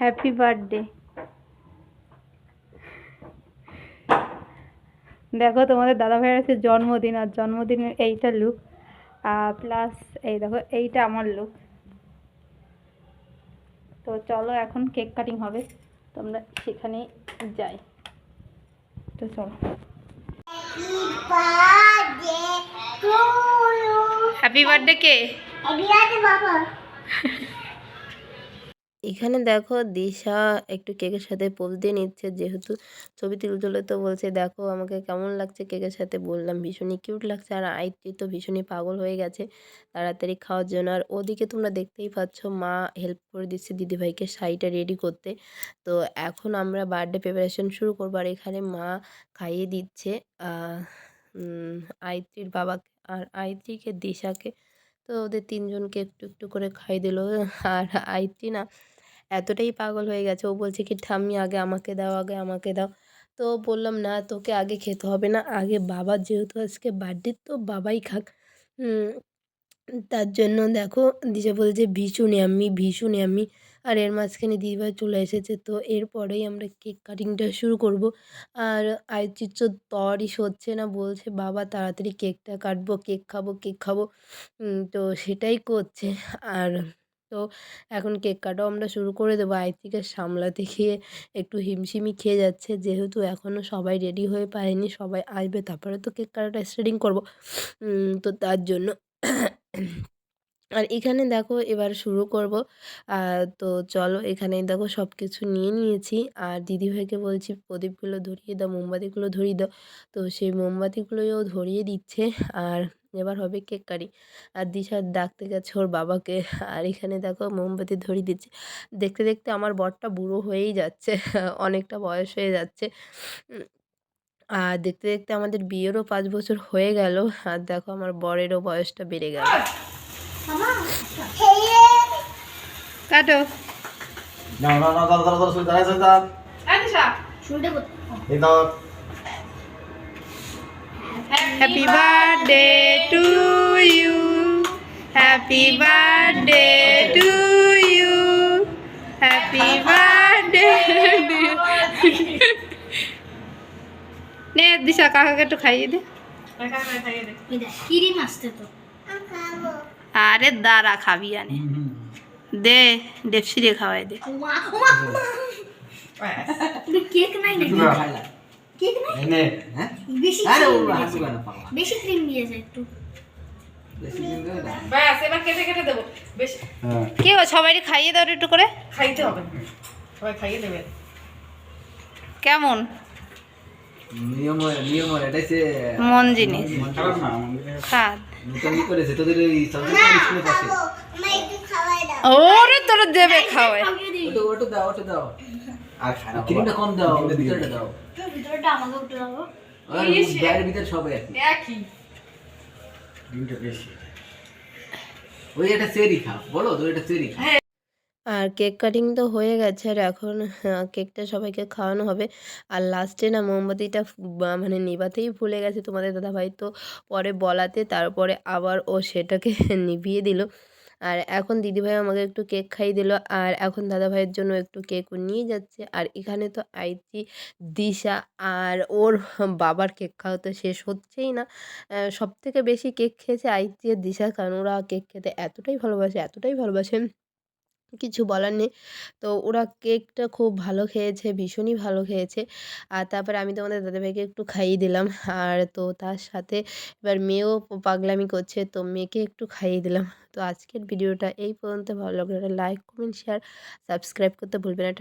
Happy birthday দেখো তোমাদের দাদা ভাইয়ের আছে জন্মদিন আর জন্মদিনের এইটা লুক প্লাস এই দেখো এইটা আমার লুক তো চলো এখন কেক কাটিং হবে। তোমরা সেখানে যাই। তো চলো। হ্যাপি বার্থডে কে? এখানে দেখো দিশা একটু কেকের সাথে পোজ দিয়ে নিচ্ছে। যেহেতু ছবি তুলতে তো বলছে, দেখো আমাকে কেমন লাগছে কেকের সাথে? বললাম, ভীষণই কিউট লাগছে আর আইটি তো ভীষণই পাগল হয়ে গেছে তাড়াতাড়ি খাওয়ার জন্য। আর ওদিকে তোমরা দেখতেই পাচ্ছ মা হেল্প করে দিচ্ছে দিদিভাইকে শাড়িটা রেডি করতে। তো এখন আমরা বার্থডে প্রিপারেশন শুরু করব আর এখানে মা খাইয়ে দিচ্ছে আইত্রির বাবাকে আর আইত্রিকে দিশাকে। তো ওদের তিনজনকে একটু একটু করে খাই দিল। আর আইত্রি না এতটাই পাগল হয়ে গেছে। ও বলছে কি, ঠাম্মি, আগে আমাকে দাও, আগে আমাকে দাও। তো বললাম, না, তোকে আগে খেতে হবে না। আগে বাবার যেহেতু আজকে বার্থডে তো বাবাই খাক। তার জন্য দেখো, দিশা বলছে ভীষণ আমি ভীষণ আমি। আর এর মাঝখানে দিদিভাই চলে এসেছে। তো এরপরেই আমরা কেক কাটিংটা শুরু করব। আর আয়চির তো তরই সচ্ছে না, বলছে, বাবা, তাড়াতাড়ি কেকটা কাটবো, কেক খাব কেক খাব। তো সেটাই করছে। আর তো এখন কেক কাটাও আমরা শুরু করে দেবো। আইতিকে সামলাতে গিয়ে একটু হিমশিমি খেয়ে যাচ্ছে। যেহেতু এখনও সবাই রেডি হয়ে পারেনি, সবাই আসবে, তারপরে তো কেক কাটাটা স্টার্টিং করব। তো তার জন্য আর এখানে দেখো এবার শুরু করব। তো চলো এখানে দেখো সব কিছু নিয়ে নিয়েছি। আর দিদিভাইকে বলছি, প্রদীপগুলো ধরিয়ে দাও, মোমবাতিগুলো ধরিয়ে দাও। তো সেই মোমবাতিগুলোও ধরিয়ে দিচ্ছে। আর এবার হবে কেক কাটি। আর দিশা ডাকতে গেছে ওর বাবাকে। আর এখানে দেখো মোমবাতি ধরিয়ে দিচ্ছে। দেখতে দেখতে আমার বরটা বুড়ো হয়েই যাচ্ছে। অনেকটা বয়স হয়ে যাচ্ছে। আর দেখতে দেখতে আমাদের বিয়েরও পাঁচ বছর হয়ে গেল। আর দেখো আমার বরেরও বয়সটা বেড়ে গেল। কাটো। নাও নাও নাও দাঁড়া দাঁড়া দাঁড়া শুয়ে দাঁড়া শুয়ে দাঁড়া happy birthday to you happy birthday to you happy birthday নে দিশা কাকাকে একটু খাইয়ে দে। কিরিম আসতে তো আরে দাঁড়া খাবি আনে। দে ডেপসি দিয়ে খাওয়াই দে। কেক নাই নাকি? কেক হ্যাঁ? বেশি আরে ও হাসি কেন পাগলা। বেশি ক্রিম দিয়েছে একটু। বেশি দিন ধরে না ব্যাস এবার কেটে কেটে দেবো। বেশ। হ্যাঁ। কি ও সবাই খাইয়ে দাও একটু করে। খাইতে হবে। সবাই খাইয়ে দেবে। কেমন? নিয়ম নিয়ম এটাই সে মন জিনিস। করেছে তোদের ওই স্কুলের পাশে। ওরে তোর দেবে খাওয়ায়। ওটা ওটা দাও ওটা দাও। আর কম দাও ভিতরটা দাও। ভিতরটা আমাকে একটু দাও। আর বাইরের ভিতর একই একই ডিমটা বেশি ওই একটা চেরি খাও বলো তো এটা চেরি খাও আর কেক কাটিং তো হয়ে গেছে আর এখন কেকটা সবাইকে খাওয়ানো হবে। আর লাস্টে না মোমবাতিটা মানে নিভাতেই ভুলে গেছে তোমাদের দাদাভাই। তো পরে বলাতে তারপরে আবার ও সেটাকে নিভিয়ে দিল। আর এখন দিদিভাই আমাকে একটু কেক খাইয়ে দিল, আর এখন দাদা ভাইয়ের জন্য একটু কেক নিয়ে যাচ্ছে। আর এখানে তো আইতি দিশা আর ওর বাবার কেক খাওয়া তো শেষ হচ্ছেই না। সব থেকে বেশি কেক খেয়েছে আইতি আর দিশা, কারণ ওরা কেক খেতে এতটাই ভালোবাসে এতটাই ভালোবাসে। কিছু বলার নেই। তো ওরা কেকটা খুব ভালো খেয়েছে, ভীষণই ভালো খেয়েছে। আর তারপরে আমি তোমাদের দাদাভাইকে একটু খাইয়ে দিলাম। আর তো তার সাথে এবার মেয়েও পাগলামি করছে, তো মেয়েকে একটু খাইয়ে দিলাম। তো আজকের ভিডিওটা এই পর্যন্ত। ভালো লাগলে লাইক কমেন্ট শেয়ার সাবস্ক্রাইব করতে ভুলবেন না।